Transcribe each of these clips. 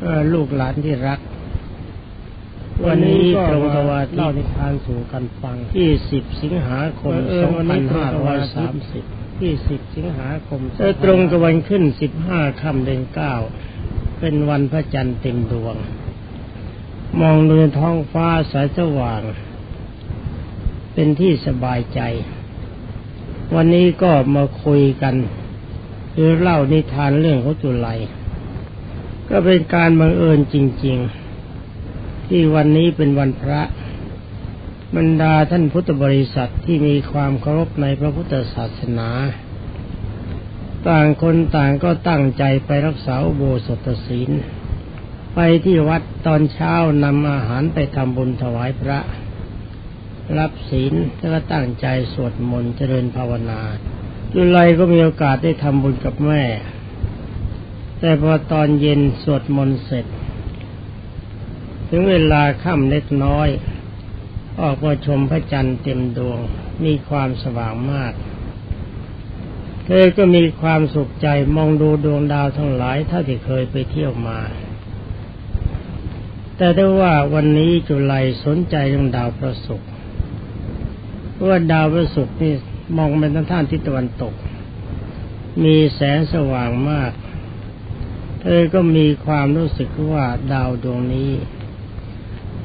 เอ่อลูกหลานที่รัก วันนี้ตรงกับวันเล่านิทานสู่กันฟังที่สิบสิงหาคมสองพันห้าร้อยสามสิบที่สิบสิงหาคมเออตรงกับวันขึ้นสิบห้าค่ำเดือนเก้าเป็นวันพระจันทร์เต็มดวง มองดูท้องฟ้าสายสว่าง เป็นที่สบายใจ วันนี้ก็มาคุยกัน คือเล่านิทานเรื่องของจุไล ก็เป็นการบังเอิญจริง ๆ ที่วันนี้เป็นวันพระบรรดาท่านพุทธบริษัทที่มีความเคารพในพระพุทธศาสนา ต่างคนต่างก็ตั้งใจไปรักษาโบสถศีล ไปที่วัดตอนเช้านำอาหารไปทำบุญถวายพระ รับศีลแล้วก็ตั้งใจสวดมนต์เจริญภาวนาจุไลก็มีโอกาสได้ทำบุญกับแม่ แต่พอตอนเย็นสวดมนต์เสร็จ ถึงเวลาค่ำเล็กน้อย ออกมาชมพระจันทร์เต็มดวง มีความสว่างมาก เธอก็มีความสุขใจมองดูดวงดาวทั้งหลายเท่าที่เคยไปเที่ยวมา แต่ได้ว่าวันนี้จุไลสนใจเรื่องดาวพระศุกร์เพราะว่าดาวพระศุกร์นี่มองไปทางท่านทิศตะวันตก มีแสงสว่างมาก เธอก็มีความรู้สึกว่าดาวดวงนี้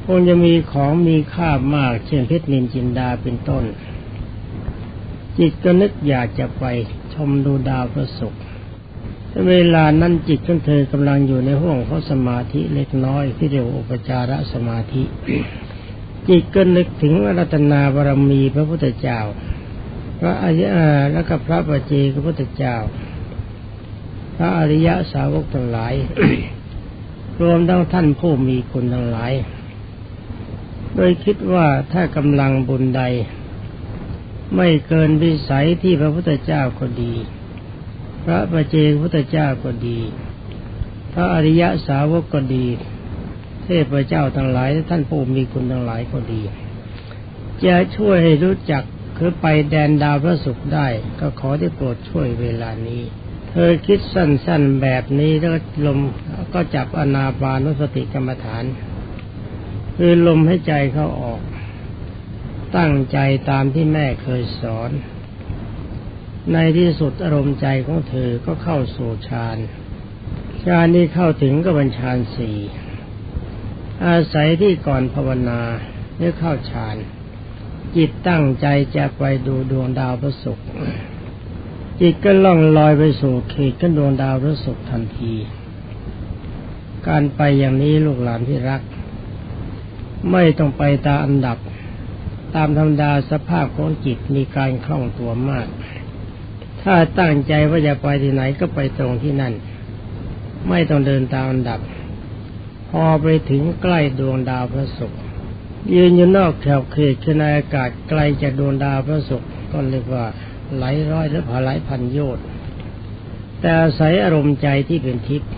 คงจะมีของมีค่ามาก เช่นเพชรนินจินดาเป็นต้น จิตก็นึกอยากจะไปชมดูดาวพระศุกร์เวลานั้นจิตของเธอกำลังอยู่ในห้วงของสมาธิเล็กน้อยที่เรียกว่าอุปจารสมาธิ จิตก็นึกถึงรัตนาบารมีพระพุทธเจ้า พระอริยแล้วก็พระปัจเจกพุทธเจ้า พระอริยสาวกทั้งหลาย รวมทั้งท่านผู้มีคุณทั้งหลาย โดยคิดว่าถ้ากำลังบุญใด ไม่เกินวิสัยที่พระพุทธเจ้าก็ดี พระปัจเจกพุทธเจ้าก็ดี พระอริยสาวกก็ดี เทพเจ้าทั้งหลายท่านผู้มีคุณทั้งหลายก็ดี จะช่วยให้รู้จักคือไปแดนดาวพระศุกร์ได้ ก็ขอได้โปรดช่วยเวลานี้ เธอคิดสั้นๆแบบนี้แล้วลมก็จับอนาปานุสติกรรมฐาน คือลมให้ใจเข้าออก ตั้งใจตามที่แม่เคยสอน ในที่สุดอารมณ์ใจของเธอก็เข้าสู่ฌานฌานนี้เข้าถึงก็เป็นฌานสี่อาศัยที่ก่อนภาวนาเมื่อเข้าฌาน จิตตั้งใจจะไปดูดวงดาวพระศุกร์ จิตก็ล่องลอยไปสู่เขตขึ้นดวงดาวพระศุกร์ทันที การไปอย่างนี้ลูกหลานที่รัก ไม่ต้องไปตามอันดับ ตามธรรมดาสภาพของจิตมีการคล่องตัวมาก ถ้าตั้งใจว่าจะไปที่ไหนก็ไปตรงที่นั่น ไม่ต้องเดินตามอันดับ พอไปถึงใกล้ดวงดาวพระศุกร์ยืนอยู่นอกแถวเขตในอากาศไกลจากดวงดาวพระศุกร์ก็เรียกว่า หลายร้อยหรือผาไหลพันโยชน์แต่อาศัยอารมณ์ใจที่เป็นทิพย์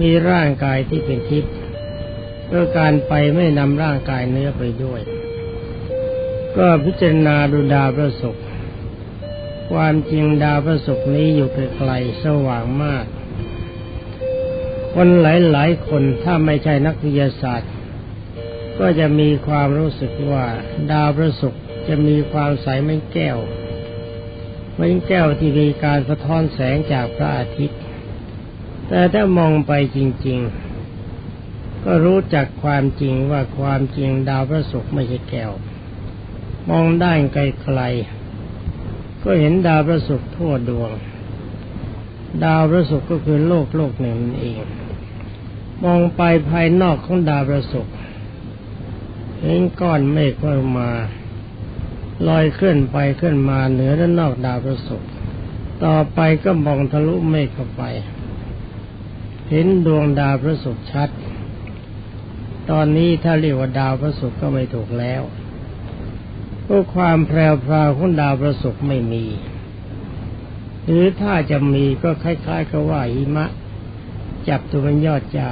มีร่างกายที่เป็นทิพย์เพื่อการไปไม่นำร่างกายเนื้อไปด้วย ก็พิจารณาดูดาวพระศุกร์ความจริงดาวพระศุกร์นี้อยู่ไกลๆสว่างมาก คนหลายๆคนถ้าไม่ใช่นักวิทยาศาสตร์ ก็จะมีความรู้สึกว่าดาวพระศุกร์ จะมีความใสไม่แก้วไม่แก้วที่มีการสะท้อนแสงจากพระอาทิตย์ แต่ถ้ามองไปจริง ๆ ก็รู้จักความจริงว่าความจริงดาวพระศุกร์ไม่ใช่แก้ว มองด้านไกลๆก็เห็นดาวพระศุกร์ทั่วดวง ดาวพระศุกร์ก็คือโลกโลกหนึ่งนั่นเอง มองไปภายนอกของดาวพระศุกร์เห็นก้อนเมฆก็มา ลอยเคลื่อนไปเคลื่อนมาเหนือและนอกดาวพระศุกร์ต่อไปก็มองทะลุเมฆเข้าไป เห็นดวงดาวพระศุกร์ชัด ตอนนี้ถ้าเรียกว่าดาวพระศุกร์ก็ไม่ถูกแล้วเพราะความแพรวพราวของดาวพระศุกร์ไม่มี หรือถ้าจะมีก็คล้ายๆกับว่าหิมะ จับตัวเป็นยอดจ่า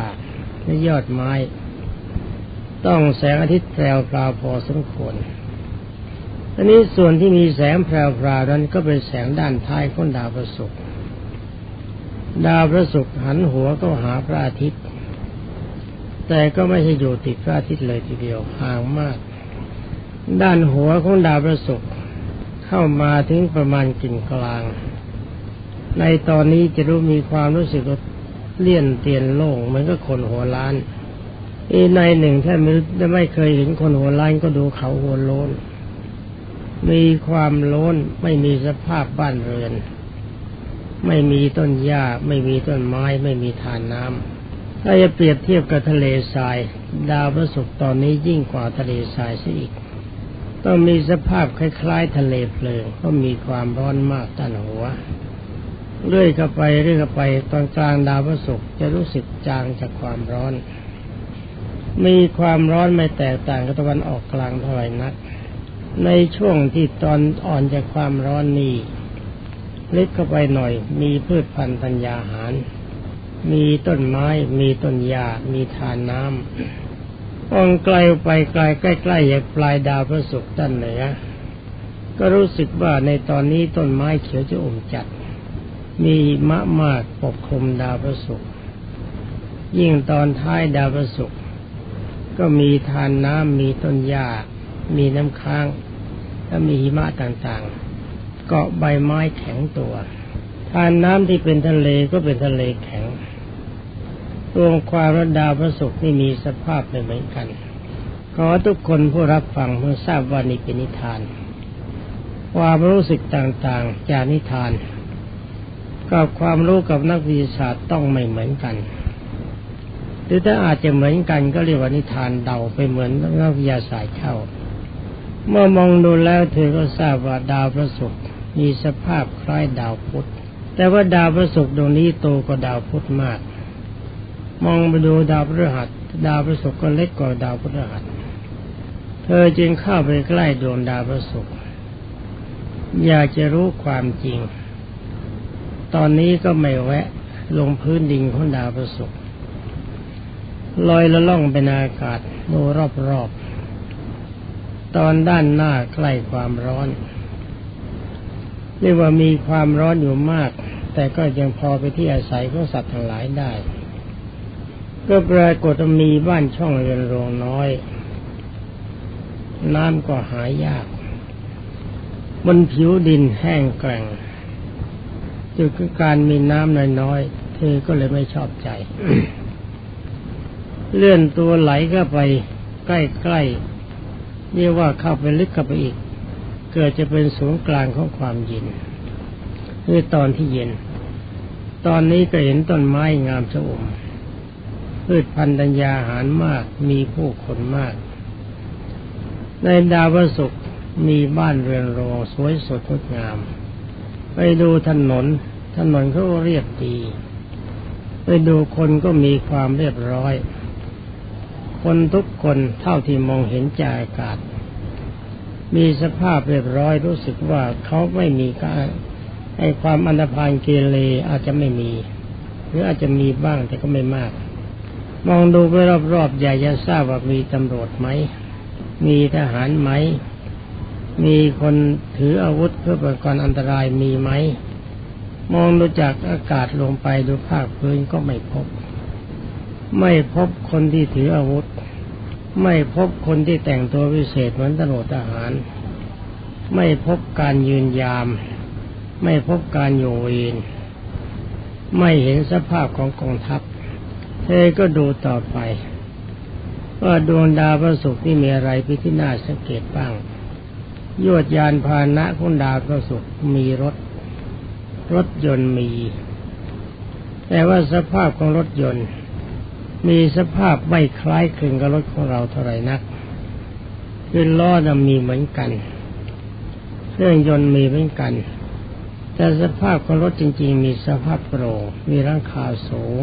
และยอดไม้ ต้องแสงอาทิตย์แพรวพราวพอสมควร อันนี้ส่วนที่มีแสงแพรวพราวนั้นก็เป็นแสงด้านท้ายของดาวประศุกร์ดาวพระศุกร์หันหัวก็หาพระอาทิตย์ แต่ก็ไม่ใช่อยู่ติดพระอาทิตย์เลยทีเดียวห่างมาก ด้านหัวของดาวพระศุกร์เข้ามาถึงประมาณกิ่งกลาง ในตอนนี้จะรู้มีความรู้สึกเลี่ยนเตียนโล่งเหมือนกับคนหัวล้านอีในหนึ่งถ้าไม่ไม่เคยเห็นคนหัวล้านก็ดูเขาหัวโลน มีความโล้นไม่มีสภาพบ้านเรือน ไม่มีต้นหญ้า ไม่มีต้นไม้ ไม่มีทานน้ำถ้าจะเปรียบเทียบกับทะเลทราย ดาวพระศุกร์ตอนนี้ยิ่งกว่าทะเลทรายซะอีก ต้องมีสภาพคล้าย ๆ ทะเลเพลิงก็มีความร้อนมากต้านหัวเรื่อยเข้าไปเรื่อยเข้าไปตอนกลางดาวพระศุกร์จะรู้สึกจางจากความร้อน มีความร้อนไม่แตกต่างกับตะวันออกกลางเท่าไหร่นัก ในช่วงที่ตอนอ่อนจากความร้อนนี้ลึกเข้าไปหน่อย มีพืชพันธุ์ธัญญาหาร มีต้นไม้ มีต้นหญ้ามีทานน้ำอ่องไกลไปไกลใกล้ๆอย่างปลายดาวพระศุกร์ด้านเหนือก็รู้สึกว่าในตอนนี้ต้นไม้เขียวจะอมจัด มีมะมากปกคลุมดาวพระศุกร์ยิ่งตอนท้ายดาวพระศุกร์ก็มีทานน้ำมีต้นหญ้ามีน้ำค้าง และมีหิมะต่างๆ เกาะใบไม้แข็งตัว ทานน้ำที่เป็นทะเลก็เป็นทะเลแข็ง รวมความระดาวพระศุกร์นี่มีสภาพไม่เหมือนกัน ขอทุกคนผู้รับฟังเพื่อทราบว่านี่เป็นนิทาน ความรู้สึกต่างๆ จากนิทาน กับความรู้กับนักวิทยาศาสตร์ต้องไม่เหมือนกันหรือถ้าอาจจะเหมือนกันก็เรียกว่านิทานเดาไปเหมือนนักวิทยาศาสตร์เข้า เมื่อมองดูแล้วเธอก็ทราบว่าดาวพระศุกร์มีสภาพคล้ายดาวพุธ แต่ว่าดาวพระศุกร์ดวงนี้โตกว่าดาวพุธมาก มองไปดูดาวพฤหัส ดาวพระศุกร์ก็เล็กกว่าดาวพฤหัส เธอจึงเข้าไปใกล้ดวงดาวพระศุกร์อยากจะรู้ความจริง ตอนนี้ก็ไม่แวะลงพื้นดินของดาวพระศุกร์ลอยละล่องเป็นอากาศดูรอบ ตอนด้านหน้าใกล้ความร้อน เรียกว่ามีความร้อนอยู่มาก แต่ก็ยังพอไปที่อาศัยของสัตว์ทั้งหลายได้ ก็ปรากฏมีบ้านช่องเรือนโรงน้อย น้ำก็หายยากบนผิวดินแห้งแกร่งจุดคือการมีน้ำน้อยๆเธอก็เลยไม่ชอบใจ เลื่อนตัวไหลเข้าไปใกล้ๆ เรียกว่าเข้าไปลึกเข้าไปอีก เกิดจะเป็นศูนย์กลางของความเย็นคือตอนที่เย็น ตอนนี้ก็เห็นต้นไม้งามชะอมพืชพันธุ์ัญญาหารมากมีผู้คนมาก ในดาวศุกมีบ้านเรือนรองสวยสดงดงาม ไปดูถนน ถนนเขาเรียบดี ไปดูคนก็มีความเรียบร้อย คนทุกคนเท่าที่มองเห็นจากอากาศ มีสภาพเรียบร้อยรู้สึกว่าเขาไม่มีการให้ความอันธพาลเกเรอาจจะไม่มี หรืออาจจะมีบ้างแต่ก็ไม่มาก มองดูไปรอบๆใหญ่จะทราบว่ามีตำรวจไหม มีทหารไหม มีคนถืออาวุธเพื่อป้องกันอันตรายมีไหม มองดูจากอากาศลงไปดูภาคพื้นก็ไม่พบ ไม่พบคนที่ถืออาวุธ ไม่พบคนที่แต่งตัวพิเศษเหมือนตำรวจทหาร ไม่พบการยืนยาม ไม่พบการโยเวนไม่เห็นสภาพของกองทัพ เธอก็ดูต่อไป ว่าดวงดาวพระศุกร์นี่มีอะไรพิที่น่าสังเกตบ้างยวดยานพาหนะของดาวพระศุกร์มีรถ รถยนต์มี แต่ว่าสภาพของรถยนต์ มีสภาพไม่คล้ายคลึงกับรถของเราเท่าไหร่นักคือล้อจะมีเหมือนกัน เครื่องยนต์มีเหมือนกัน แต่สภาพของรถจริง ๆ มีสภาพโปร่งมีร่างคาสูง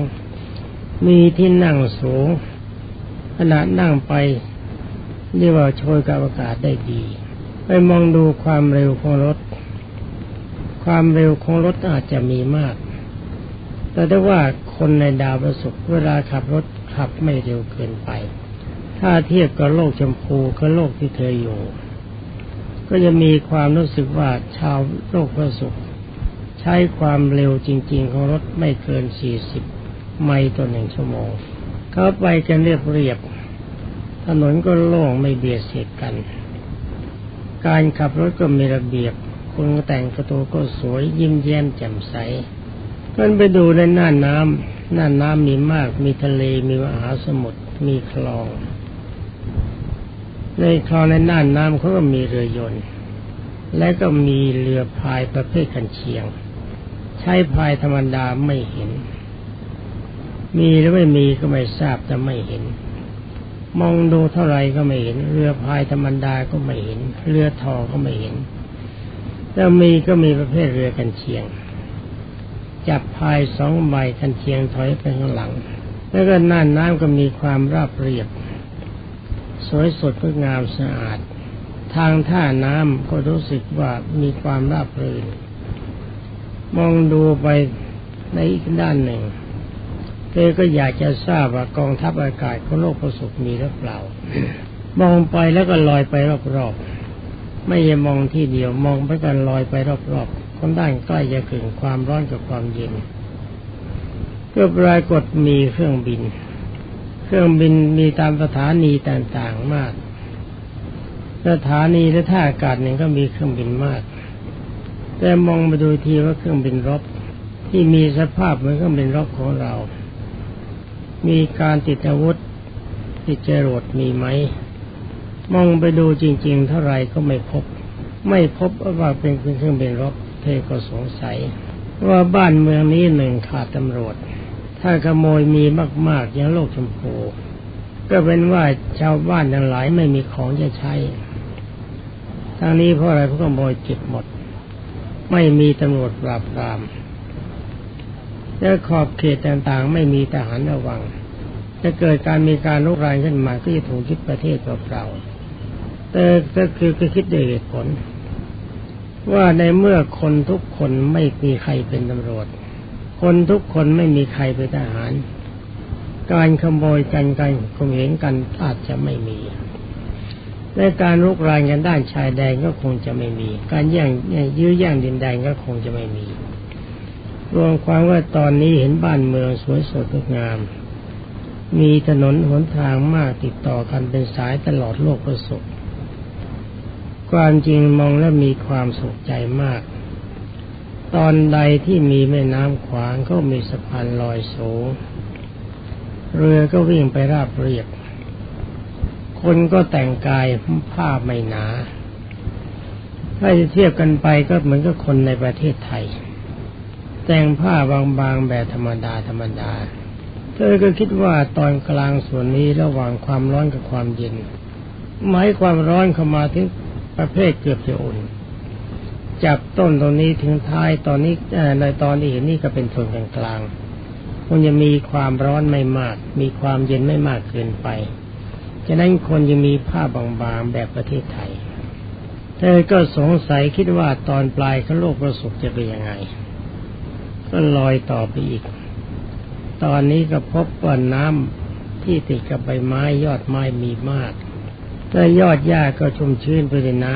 มีที่นั่งสูงขณะนั่งไปเรียกว่าโชยกับอากาศได้ดี ไปมองดูความเร็วของรถ ความเร็วของรถอาจจะมีมาก แต่ได้ว่า คนในดาวประสบเวลาขับรถขับไม่เร็วเกินไป ถ้าเทียบกับโลกชมพูคือโลกที่เธออยู่ ก็จะมีความรู้สึกว่าชาวโลกประสบชช้ความเร็วจริง ๆ ของรถไม่เกิน 40 ไมล์ต่อหนึ่งชั่วโมง เขาไปกันเรียบเรียบ ถนนก็โล่งไม่เบียดเสียดกัน การขับรถก็มีระเบียบคนแต่งประตูก็สวยยิ้มแย้มแจ่มใส กันไปดูในน่านน้ำน่านน้ำมีมาก มีทะเลมีมหาสมุทรมีคลอง ในคลองในน่านน้ำเขาก็มีเรือยนต์ และก็มีเรือพายประเภทกันเชียง ใช้พายธรรมดาไม่เห็น มีหรือไม่มีก็ไม่ทราบแต่ไม่เห็น มองดูเท่าไรก็ไม่เห็น เรือพายธรรมดาก็ไม่เห็น เรือทอก็ไม่เห็นแล้วมีก็มีประเภทเรือกันเชียง จับพายสองใบกันเชียงถอยไปข้างหลัง แล้วก็น่านน้ำก็มีความราบเรียบ สวยสดงดงามสะอาด ทางท่าน้ำก็รู้สึกว่ามีความราบรื่น มองดูไปในอีกด้านหนึ่งเธอก็อยากจะทราบว่ากองทัพอากาศของโลกประสบมีหรือเปล่า มองไปแล้วก็ลอยไปรอบๆ ไม่ใช่มองที่เดียวมองไปกันลอยไปรอบๆ คนด้านใกล้จะถึงความร้อนกับความเย็นก็ปรากฏมีเครื่องบิน เครื่องบินมีตามสถานีต่างๆมาก สถานีและท่าอากาศหนึ่งก็มีเครื่องบินมาก แต่มองมาดูทีว่าเครื่องบินรบที่มีสภาพเหมือนเครื่องบินรบของเรา มีการติดอาวุธติดจรวดมีไหม มองไปดูจริง ๆ เท่าไรก็ไม่พบ ไม่พบว่าเป็นเครื่องบินรบ เธอก็สงสัย ว่าบ้านเมืองนี้หนึ่งขาดตำรวจ ถ้าขโมยมีมากๆอย่างโลกชมพู ก็เป็นว่าชาวบ้านทั้งหลายไม่มีของจะใช้ทางนี้เพราะอะไรเพราะขโมยเก็บหมด ไม่มีตำรวจปราบปรามและขอบเขตต่างๆ ไม่มีทหารระวังจะเกิดการมีการลุกรานขึ้นมาก็จะถูกยึดประเทศเปล่าๆแต่ก็คือก็คิดด้วยเหตุผล ว่าในเมื่อคนทุกคนไม่มีใครเป็นตำรวจ คนทุกคนไม่มีใครเป็นทหาร การขโมยกันการข่มเหงกันอาจจะไม่มีและการลุกรานกันด้านชายแดนก็คงจะไม่มี การแย่งยื้อแย่งดินแดนก็คงจะไม่มี รวมความว่าตอนนี้เห็นบ้านเมืองสวยสดงดงาม มีถนนหนทางมากติดต่อกันเป็นสายตลอดโลกประสบ ความจริงมองแล้วมีความสุขใจมาก ตอนใดที่มีแม่น้ำขวางก็มีสะพานลอยสูง เรือก็วิ่งไปราบเรียบ คนก็แต่งกายผ้าไม่หนาถ้าจะเทียบกันไปก็เหมือนกับคนในประเทศไทย แต่งผ้าบางๆแบบธรรมดาธรรมดาเธอก็คิดว่าตอนกลางส่วนนี้ระหว่างความร้อนกับความเย็นหมายความร้อนเข้ามาถึง ประเภทเกือบจะอุ่นจากต้นตรงนี้ถึงท้ายตอนนี้ในตอนที่เห็นนี่ก็เป็นส่วนกลางกลางคงจะมีความร้อนไม่มาก มีความเย็นไม่มากเกินไปฉะนั้นคนจะมีผ้าบางๆแบบประเทศไทย เธอก็สงสัยคิดว่าตอนปลายของโลกประสบจะเป็นยังไง ก็ลอยต่อไปอีก ตอนนี้ก็พบว่าน้ำที่ติดกับใบไม้ยอดไม้มีมาก แต่ยอดหญ้าก็ชุ่มชื้นไปด้วยน้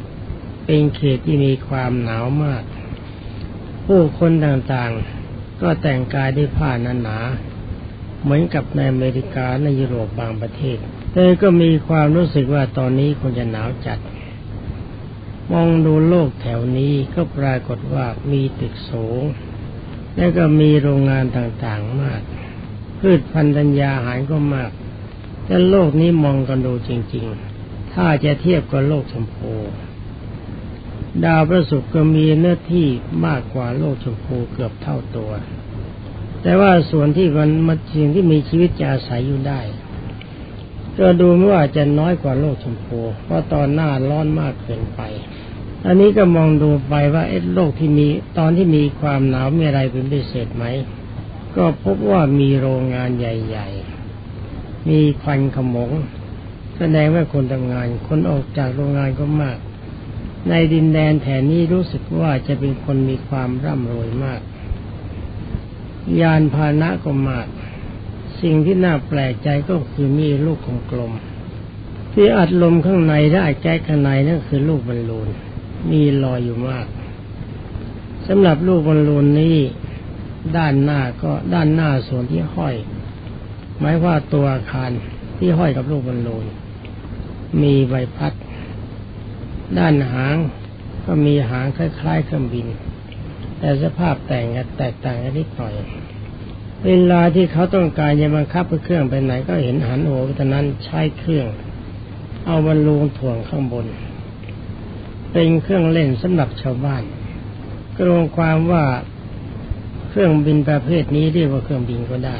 ำเป็นเขตที่มีความหนาวมาก ผู้คนต่างๆ ก็แต่งกายด้วยผ้าหนาๆเหมือนกับในอเมริกาในยุโรปบางประเทศเธอก็มีความรู้สึกว่าตอนนี้คงจะหนาวจัด มองดูโลกแถวนี้ก็ปรากฏว่ามีตึกสูง และก็มีโรงงานต่างๆมาก พืชพันธุ์ธัญญาหารก็มาก แต่โลกนี้มองกันดูจริง ๆ ถ้าจะเทียบกับโลกชมพู ดาวพระศุกร์ก็มีเนื้อที่มากกว่าโลกชมพูเกือบเท่าตัว แต่ว่าส่วนที่มันมันสิ่งที่มีชีวิตจะอาศัยอยู่ได้ก็ดูไม่ว่าจะน้อยกว่าโลกชมพูเพราะตอนหน้าร้อนมากเกินไป อันนี้ก็มองดูไปว่าเอ๊ะโลกที่มีตอนที่มีความหนาวมีอะไรเป็นพิเศษไหม ก็พบว่ามีโรงงานใหญ่ ๆ มีควันขมง แสดงว่าคนทำงาน คนออกจากโรงงานก็มาก ในดินแดนแถวนี้รู้สึกว่าจะเป็นคนมีความร่ำรวยมาก ยานพาหนะก็มาก สิ่งที่น่าแปลกใจก็คือมีลูกกลมๆที่อัดลมข้างในและอัดแก๊สข้างในนั่นคือลูกบอลลูนมีลอยอยู่มากสำหรับลูกบอลลูนนี้ด้านหน้าก็ด้านหน้าส่วนที่ห้อย หมายว่าตัวอาคารที่ห้อยกับลูกบอลลูนมีใบพัด ด้านหางก็มีหางคล้ายๆเครื่องบิน แต่สภาพแต่งแตกต่างกันนิดหน่อย เวลาที่เขาต้องการจะบังคับเครื่องไปไหนก็เห็นหันโอตอนนั้นใช้เครื่อง เอาบอลลูนถ่วงข้างบน เป็นเครื่องเล่นสำหรับชาวบ้านก็รวมความว่าเครื่องบินประเภทนี้เรียกว่าเครื่องบินก็ได้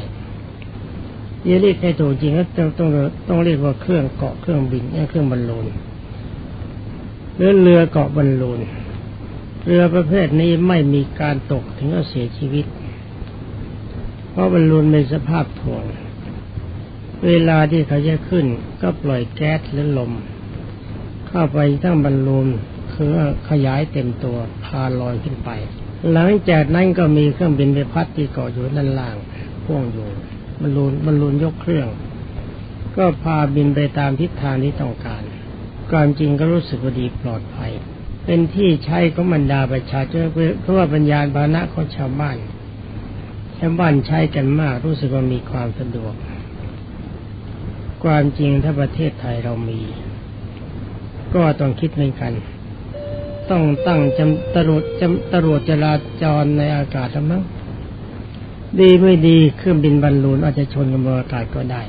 เรียกให้ถูกจริงก็ต้องต้องต้องเรียกว่าเครื่องเกาะเครื่องบินเครื่องบอลลูนหรือเรือเกาะบอลลูนเรือประเภทนี้ไม่มีการตกถึงกับเสียชีวิต เพราะบอลลูนมีสภาพถ่วง เวลาที่เขาจะขึ้น ก็ปล่อยแก๊สหรือลม เข้าไปทั้งบอลลูนคือขยายเต็มตัวพาลอยขึ้นไป หลังจากนั้นก็มีเครื่องบินไปพัดที่เกาะอยู่ด้านล่างพ่วงอยู่ บอลลูนบอลลูนยกเครื่อง ก็พาบินไปตามทิศทางที่ต้องการความจริงก็รู้สึกว่าดีปลอดภัย เป็นที่ใช้ของบรรดาประชาชนเพราะว่าปัญญาพานะของชาวบ้านชาวบ้านใช้กันมากรู้สึกว่ามีความสะดวก ความจริงถ้าประเทศไทยเรามี ก็ต้องคิดเหมือนกัน ต้องตั้งจำตรวจจำตรวจจราจรในอากาศมั้ง ดีไม่ดีเครื่องบินบรรลูนอาจจะชนกับบนอากาศก็ได้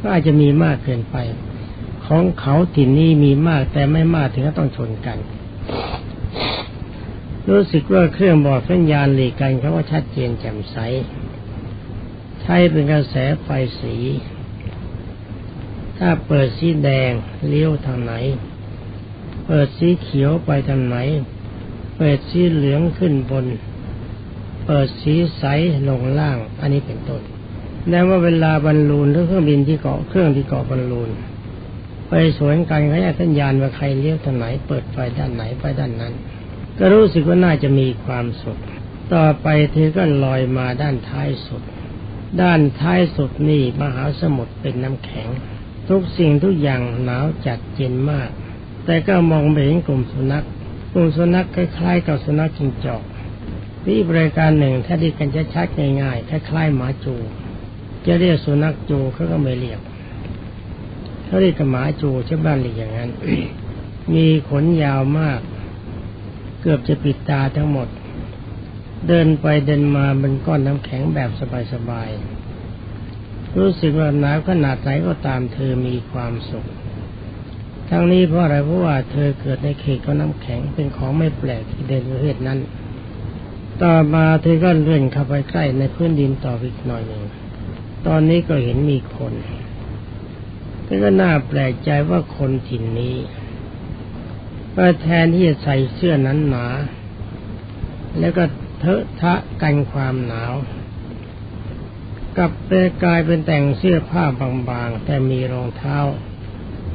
ก็อาจจะมีมากเกินไป ของเขาถิ่นนี้มีมากแต่ไม่มากถึงกับต้องชนกัน รู้สึกว่าเครื่องบอกสัญญาณหลีกกันเขาว่าชัดเจนแจ่มใส ใช้เป็นกระแสไฟสี ถ้าเปิดสีแดงเลี้ยวทางไหน เปิดสีเขียวไปทางไหน เปิดสีเหลืองขึ้นบน เปิดสีใสลงล่าง อันนี้เป็นต้นแล้ว่าเวลาบรรลูนหรือเครื่องบินที่เกาะเครื่องที่เกาะบอลลูนไปสวนกันเขาจะสัญญาณว่าใครเลี้ยวทางไหน เปิดไฟด้านไหนไปด้านนั้น ก็รู้สึกว่าน่าจะมีความสุขต่อไปเธอก็ลอยมาด้านท้ายสุด ด้านท้ายสุดนี่มหาสมุทรเป็นน้ำแข็ง ทุกสิ่งทุกอย่างหนาวจัดเย็นมาก แต่ก็มองไปเห็นกลุ่มสุนัขกลุ่มสุนัขคล้ายๆกับสุนัขจิงจอก นี่บริการหนึ่งถ้าดีกันจะชัดง่ายๆคล้ายๆหมาจู จะเรียกสุนัขจูเขาก็ไม่เรียกเขาเรียกหมาจูชาวบ้านเรียกอย่างนั้น มีขนยาวมาก เกือบจะปิดตาทั้งหมด เดินไปเดินมาเป็นก้อนน้ำแข็งแบบสบายๆ รู้สึกว่าหนาวขนาดไหนก็ตามเธอมีความสุข ทั้งนี้เพราะอะไรเพราะว่าเธอเกิดในเขตของน้ำแข็งเป็นของไม่แปลกที่เดินประเทศนั้น ต่อมาเธอก็เลื่อนเข้าไปใกล้ในพื้นดินต่ออีกหน่อยหนึ่ง ตอนนี้ก็เห็นมีคนแต่ก็น่าแปลกใจว่าคนถิ่นนี้ก็แทนที่จะใส่เสื้อนั้นหนา แล้วก็เทอะทะกันความหนาวกับเปลกลายเป็นแต่งเสื้อผ้าบางๆ แต่มีรองเท้า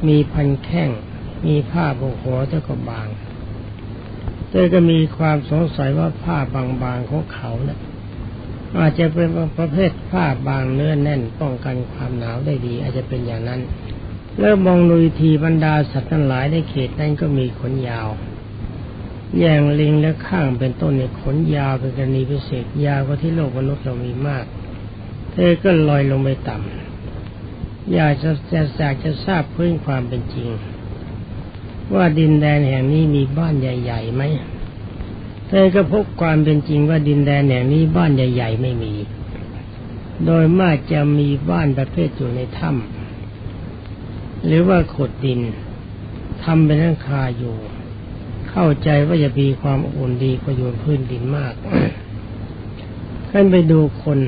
มีพันแข้ง มีผ้าโบกหัวเท่ากับบาง เธอก็มีความสงสัยว่าผ้าบางๆของเขาเนะี่ยอาจจะเป็นประเภทผ้าบางเนื้อแน่นป้องกันความหนาวได้ดี อาจจะเป็นอย่างนั้น แล้วมองลุยทีบรรดาสัตว์ทั้งหลายในเขตนั้นก็มีขนยาวอย่างลิงและข้างเป็นต้นเนี่ยขนยาวเป็นกรณีพิเศษยาวกว่าที่โลกมนุษย์เรามีมาก เธอก็ลอยลงไปต่ำอยากจะจะอยากจะทราบพื้นความเป็นจริง ว่าดินแดนแห่งนี้มีบ้านใหญ่ๆไหมเธอก็พบความเป็นจริงว่าดินแดนแห่งนี้บ้านใหญ่ ๆ ไม่มี โดยมากจะมีบ้านประเภทอยู่ในถ้ำหรือว่าขุดดินทำเป็นร่างคาอยู่ เข้าใจว่าจะมีความอุ่นดีกว่าอยู่พื้นดินมากขึ้นไปดูคน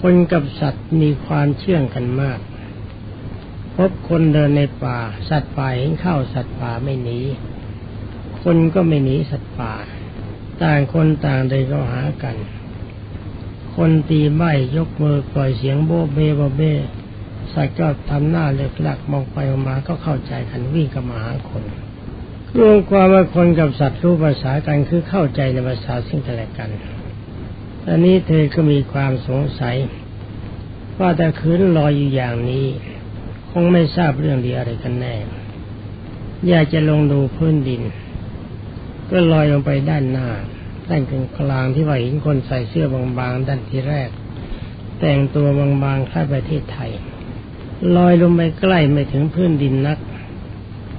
คนกับสัตว์มีความเชื่องกันมาก พบคนเดินในป่า สัตว์ป่าเห็นเข้าสัตว์ป่าไม่หนี คนก็ไม่หนีสัตว์ป่า ต่างคนต่างเดินเข้าหากัน คนตีใบยกมือปล่อยเสียงโบเบโบเบสัตว์ก็ทำหน้าเลือกหลักมองไปออกมาก็เข้าใจกันวิ่งกับมาหาคนรวมความว่าคนกับสัตว์รู้ภาษากันคือเข้าใจในภาษาซึ่งกันและกันตอนนี้เธอก็มีความสงสัย ว่าแต่คืนลอยอยู่อย่างนี้ คงไม่ทราบเรื่องดีอะไรกันแน่ อยากจะลงดูพื้นดิน ก็ลอยลงไปด้านหน้า ด้านกลางกลางที่ว่าเห็นคนใส่เสื้อบางๆด้านที่แรก แต่งตัวบางๆคล้าประเทศไทย ลอยลงไปใกล้ไม่ถึงพื้นดินนัก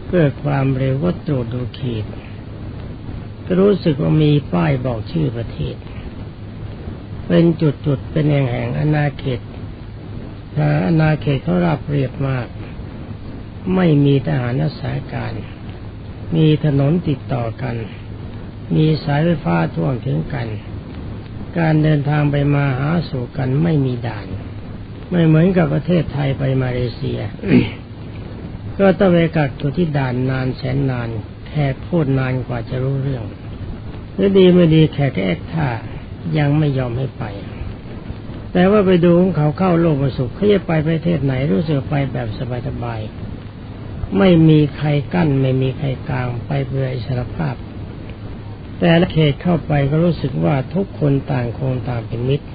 เพื่อความเร็วก็ตรวจดูขีดก็รู้สึกว่ามีป้ายบอกชื่อประเทศ เป็นจุดๆเป็นแห่งๆอาณาเขต อาณาเขตเขาราบเรียบมาก ไม่มีทหารรักษาการ มีถนนติดต่อกัน มีสายไฟฟ้าท่วมถึงกัน การเดินทางไปมาหาสู่กันไม่มีด่าน ไม่เหมือนกับประเทศไทยไปมาเลเซีย ก็ต้องไปกักตัวที่ด่านนานแสนนาน แขกพูดนานกว่าจะรู้เรื่องหรือดีไม่ดีแขกแอคท่ายังไม่ยอมให้ไป แต่ว่าไปดูของเขาเข้าโลกประสุขเขาจะไปประเทศไหนรู้สึกไปแบบสบายๆไม่มีใครกั้น ไม่มีใครกลางไปเพื่ออิสรภาพ แต่ละเขตเข้าไปก็รู้สึกว่าทุกคนต่างคงต่างเป็นมิตร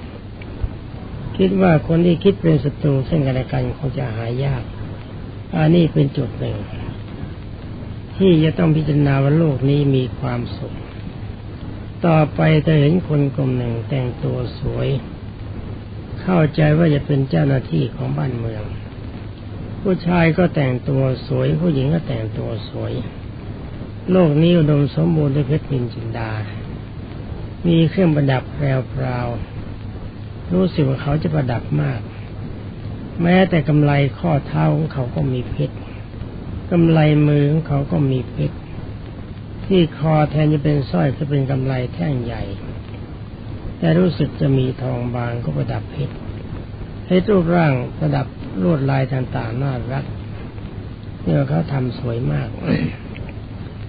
คิดว่าคนที่คิดเป็นศัตรูซึ่งกันและกันคงจะหายากอันนี้เป็นจุดหนึ่ง ที่จะต้องพิจารณาว่าโลกนี้มีความสุข ต่อไปจะเห็นคนกลุ่มหนึ่งแต่งตัวสวย เข้าใจว่าจะเป็นเจ้าหน้าที่ของบ้านเมือง ผู้ชายก็แต่งตัวสวย ผู้หญิงก็แต่งตัวสวย โลกนี้อุดมสมบูรณ์ด้วยเพชรนินจินดา มีเครื่องประดับแพรวๆรู้สึกว่าเขาจะประดับมาก แม้แต่กำไลข้อเท้าของเขาก็มีเพชรกำไลมือของเขาก็มีเพชรที่คอแทนจะเป็นสร้อยจะเป็นกำไลแท่งใหญ่ แต่รู้สึกจะมีทองบางก็ประดับเพชรให้รูปร่างประดับลวดลายต่างๆน่ารักเนี่ยเขาทำสวยมาก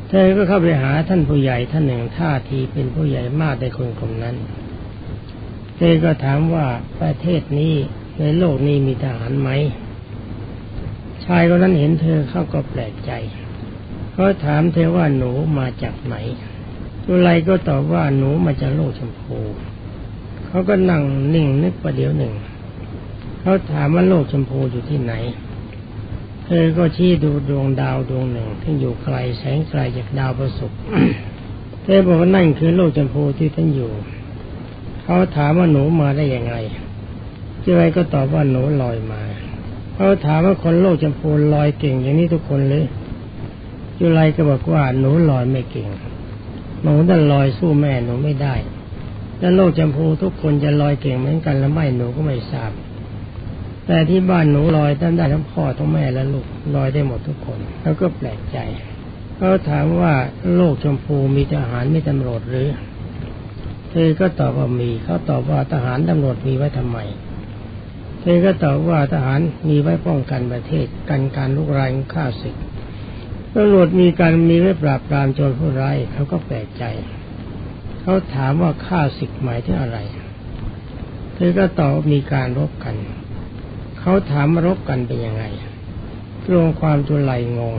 เธอก็เข้าไปหาท่านผู้ใหญ่ท่านหนึ่งท่าทีเป็นผู้ใหญ่มากในคนกลุ่มนั้นเธอก็ถามว่าประเทศนี้ในโลกนี้มีทหารไหม ชายคนนั้นเห็นเธอเขาก็แปลกใจเขาถามเธอว่าหนูมาจากไหนตุไลก็ตอบว่าหนูมาจากโลกชมพู เขาก็นั่งนิ่งนึกประเดี๋ยวหนึ่ง เขาถามว่าโลกชมพูอยู่ที่ไหน เธอก็ชี้ดูดวงดาวดวงหนึ่งที่อยู่ไกลแสงไกลจากดาวประศุกเธอบอกว่านั่นคือโลกชมพูที่ท่านอยู่ เขาถามว่าหนูมาได้ยังไงเจ้าไก็ตอบว่าหนูลอยมา เขาถามว่าคนโลกชมพูลอยเก่งอย่างนี้ทุกคนเลยจุไลก็บอกว่าหนูลอยไม่เก่งหนูนั่นลอยสู้แม่หนูไม่ได้ แล้วโลกจมพูทุกคนจะลอยเก่งเหมือนกันแล้วไม่หนูก็ไม่ทราบ แต่ที่บ้านหนูลอยตั้งได้ทั้งพ่อทั้งแม่และลูกลอยได้หมดทุกคน แล้วก็แปลกใจเขาถามว่าโลกชมพูมีทหารมีตำรวจหรือ เธอก็ตอบว่ามีเขาตอบว่าทหารตำรวจมีไว้ทำไม เธอก็ตอบว่าทหารมีไว้ป้องกันประเทศกันการลุกรานฆ่าศึกตำรวจมีการมีไว้ปราบปรามโจรผู้ร้ายเขาก็แปลกใจ เขาถามว่าฆ่าศึกหมายถึงอะไรเธอก็ตอบมีการรบกัน เขาถามมารบกันเป็นยังไงรวมความจุไหลงง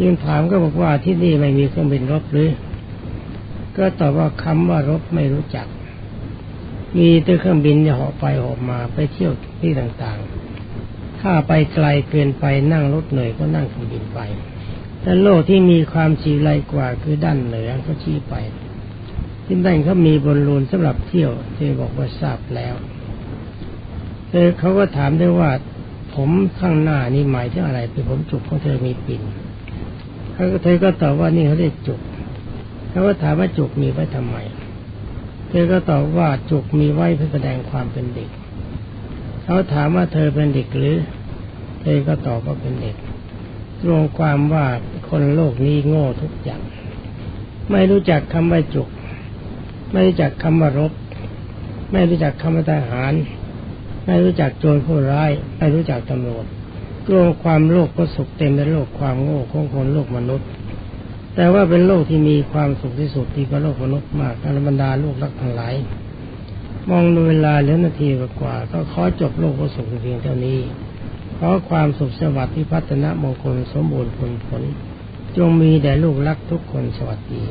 ยิ่งถามก็บอกว่าที่นี่ไม่มีเครื่องบินรบหรือ ก็ตอบว่าคำว่ารบไม่รู้จัก มีแต่เครื่องบินจะเหาะไปเหาะมาไปเที่ยวที่ต่างๆ ถ้าไปไกลเกินไปนั่งรถเหนื่อยก็นั่งเครื่องบินไปแต่โลกที่มีความสีไลกว่าคือด้านเหนือเขาชี้ไป ที่นั่นเขามีบอลลูนสำหรับเที่ยวเธอบอกว่าทราบแล้วเธอเขาก็ถามได้ว่า ผมข้างหน้านี่หมายถึงอะไรเป็นผมจุกของเธอมีปิ่นเขาเธอก็ตอบว่านี่เขาเรียกจุกเขาก็ถามว่าจุกมีไว้ทำไม เธอก็ตอบว่าจุกมีไว้เพื่อแสดงความเป็นเด็กเขาถามว่าเธอเป็นเด็กหรือ เธอก็ตอบว่าเป็นเด็กรวมความว่าคนโลกนี้โง่ทุกอย่าง ไม่รู้จักคำว่าจุก ไม่รู้จักคำว่ารบ ไม่รู้จักคำว่าทหาร ไม่รู้จักโจรผู้ร้าย ไม่รู้จักตำรวจรวมความโลกก็สุขเต็มในโลกความโง่ของคนโลกมนุษย์ แต่ว่าเป็นโลกที่มีความสุขที่สุดที่กว่าโลกมนุษย์มากการบรรดาโลกรักทั้งหลายมองดูเวลาเหลือนาทีกว่า ก็ขอจบโลกก็สุขเพียงเท่านี้ขอความสุขสวัสดิ์ที่พัฒนามงคลสมบูรณ์ผลผล จงมีแด่ลูกรักทุกคนสวัสดี